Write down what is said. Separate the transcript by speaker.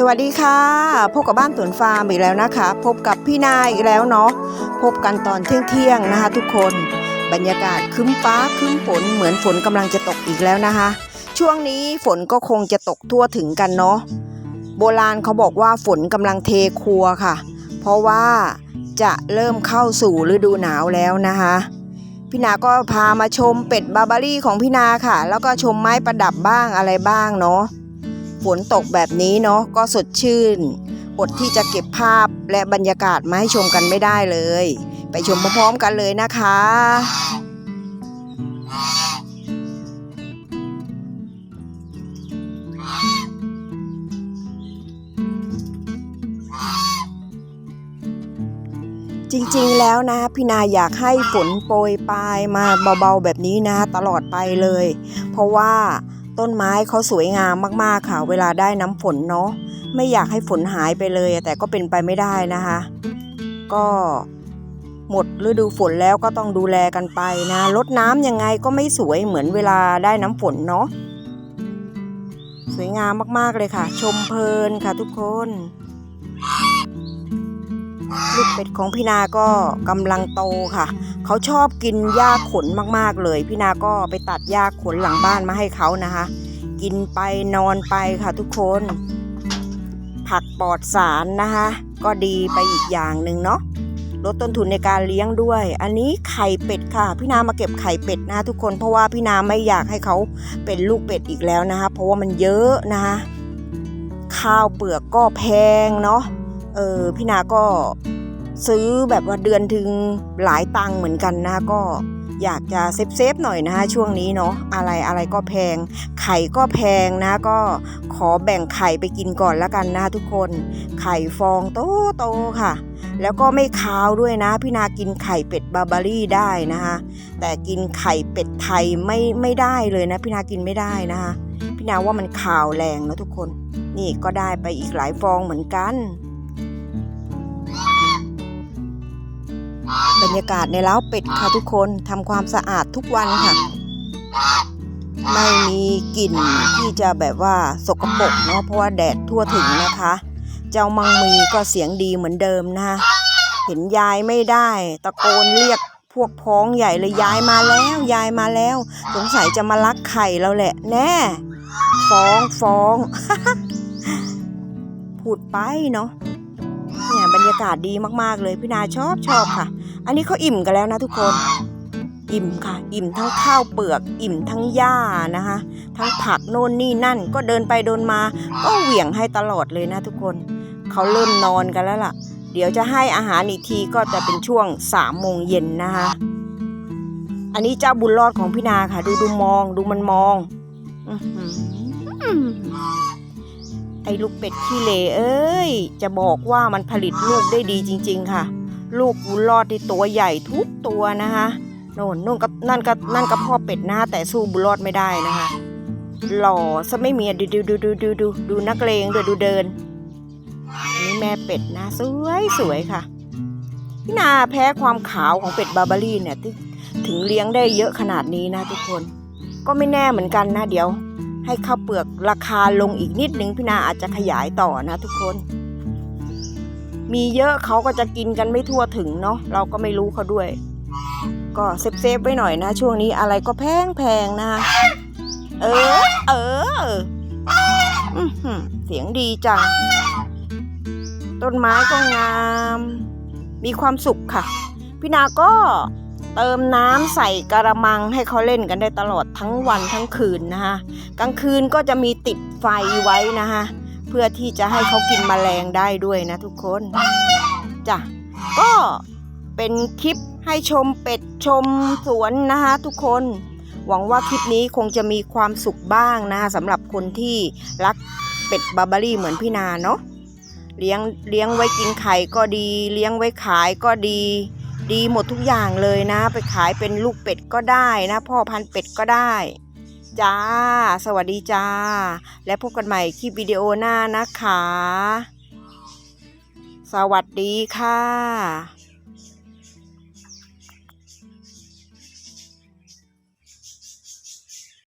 Speaker 1: สวัสดีค่ะ พบกับบ้านตุนฟาร์มอีกแล้วนะคะ พบกับพี่นายอีกแล้วเนาะพบกันตอนเที่ยงๆนะคะ ทุกคนบรรยากาศคึ้มฟ้าคึ้มฝนเหมือนฝนกำลังจะตกอีกแล้วนะคะ ช่วงนี้ฝนก็คงจะตกทั่วถึงกันเนาะโบราณเขาบอกว่าฝนกำลังเทครัวค่ะ เพราะว่าจะเริ่มเข้าสู่ฤดูหนาวแล้วนะคะพี่นาก็พามาชมเป็ดบาบารี่ของพี่นาค่ะ แล้วก็ชมไม้ประดับบ้างอะไรบ้างเนาะ ฝนตกแบบนี้เนาะก็สดชื่นอดที่จะเก็บภาพและบรรยากาศมาให้ชมกันไม่ได้เลย ไปชมพร้อมๆกันเลยนะคะ จริงๆแล้วนะพี่นาอยากให้ฝนโปรยปลายมาเบาๆแบบนี้นะ ตลอดไปเลย เพราะว่า ต้นไม้เขาสวยงามมากๆค่ะ เวลาได้น้ำฝนเนาะไม่อยากให้ฝนหายไปเลย แต่ก็เป็นไปไม่ได้นะคะ ก็หมดฤดูฝนแล้วก็ต้องดูแลกันไปนะลดน้ำยังไงก็ไม่สวยเหมือนเวลาได้น้ำฝนเนาะสวยงามมากๆเลยค่ะ ชมเพลินค่ะทุกคน ลูกเป็ดของพี่นาก็กำลังโตค่ะ เขาชอบกินหญ้าขนมากๆเลย พี่นาก็ไปตัดหญ้าขนหลังบ้านมาให้เขานะคะ กินไปนอนไปค่ะทุกคน ผักปลอดสารนะคะ ก็ดีไปอีกอย่างหนึ่งเนาะลดต้นทุนในการเลี้ยงด้วย อันนี้ไข่เป็ดค่ะ พี่นามาเก็บไข่เป็ดนะคะทุกคน เพราะว่าพี่นาไม่อยากให้เขาเป็นลูกเป็ดอีกแล้วนะคะ เพราะว่ามันเยอะนะคะ ข้าวเปลือกก็แพงเนาะ เออพี่นาก็ซื้อแบบว่าเดือนถึงหลายตังค์เหมือนกันนะก็อยากจะเซฟเซฟๆหน่อยนะคะช่วงนี้เนาะอะไรอะไรก็แพง ไข่ก็แพงนะก็ขอแบ่งไข่ไปกินก่อนแล้วกันนะทุกคน ไข่ฟองโตโตค่ะ แล้วก็ไม่คาวด้วยนะ พี่นากินไข่เป็ดบาบารี่ได้นะคะแต่กินไข่เป็ดไทยไม่ไม่ได้เลยนะ พี่นากินไม่ได้นะคะพี่นาว่ามันคาวแรงนะทุกคน นี่ก็ได้ไปอีกหลายฟองเหมือนกัน บรรยากาศในเล้าเป็ดค่ะทุกคนทำความสะอาดทุกวันค่ะ ไม่มีกลิ่นที่จะแบบว่าสกปรกเนาะเพราะว่าแดดทั่วถึงนะคะ เจ้ามังมีก็เสียงดีเหมือนเดิมนะคะเห็นยายไม่ได้ ตะโกนเรียกพวกพ้องใหญ่เลยยายมาแล้ว ยายมาแล้ว สงสัยจะมาลักไข่เราแหละ แน่ฟ้องฟ้องพูดไปเนาะเนี่ยบรรยากาศดีมากๆเลยพี่นาชอบชอบค่ะ อันนี้เขาอิ่มกันแล้วนะทุกคน อิ่มค่ะ อิ่มทั้งข้าวเปลือก อิ่มทั้งหญ้านะคะ ทั้งผักโน่นนี่นั่น ก็เดินไปเดินมา ก็เหวี่ยงให้ตลอดเลยนะทุกคน เขาเริ่มนอนกันแล้วล่ะ เดี๋ยวจะให้อาหารอีกทีก็จะเป็นช่วงสามโมงเย็นนะคะ อันนี้เจ้าบุญรอดของพี่นาค่ะ ดูดูมอง ดูมันมองไอ้ลูกเป็ดขี้เหร่เอ้ย จะบอกว่ามันผลิตลูกได้ดีจริง ๆ ค่ะ ลูกบุญรอดที่ตัวใหญ่ทุกตัวนะคะโน่นนู่นกับนั่นก็นั่นก็พ่อเป็ดนะคะแต่สู้บุญรอดไม่ได้นะคะ หล่อซะไม่มีดูดูดูดูดูดูดูนักเลงด้วยดูเดินนนี้แม่เป็ดนะสวยสวยค่ะพี่นาแพ้ความขาวของเป็ดบาบารี่เนี่ยที่ถึงเลี้ยงได้เยอะขนาดนี้นะทุกคน ก็ไม่แน่เหมือนกันนะเดี๋ยว ให้ข้าวเปลือกราคาลงอีกนิดนึงพี่นาอาจจะขยายต่อนะทุกคน มีเยอะเขาก็จะกินกันไม่ทั่วถึงเนาะเราก็ไม่รู้เขาด้วย ก็เซฟเซฟๆไว้หน่อยนะ ช่วงนี้อะไรก็แพงแพงนะคะเออเอออื้ออเสียงดีจัง ต้นไม้ก็งาม มีความสุขค่ะ พี่นาก็เติมน้ำใส่กระมังให้เขาเล่นกันได้ตลอดทั้งวันทั้งคืนนะคะกลางคืนก็จะมีติดไฟไว้นะคะ เพื่อที่จะให้เขากินแมลงได้ด้วยนะทุกคนจ้ะก็เป็นคลิปให้ชมเป็ดชมสวนนะคะทุกคน หวังว่าคลิปนี้คงจะมีความสุขบ้างนะคะสำหรับคนที่รักเป็ดบาร์บารี่เหมือนพี่นาเนาะเลี้ยงเลี้ยงไว้กินไข่ก็ดี เลี้ยงไว้ขายก็ดี ดีหมดทุกอย่างเลยนะ ไปขายเป็นลูกเป็ดก็ได้นะ พ่อพันเป็ดก็ได้ จ้า สวัสดีจ้า และพบกันใหม่คลิปวิดีโอหน้านะคะ สวัสดีค่ะ